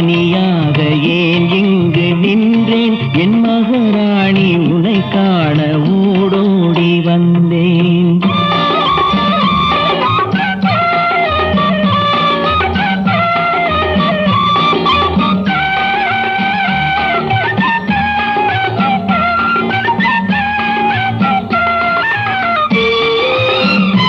தனியாக ஏன் இங்கு நின்றேன்? என் மகாராணி உனை காண ஊடோடி வந்தேன்.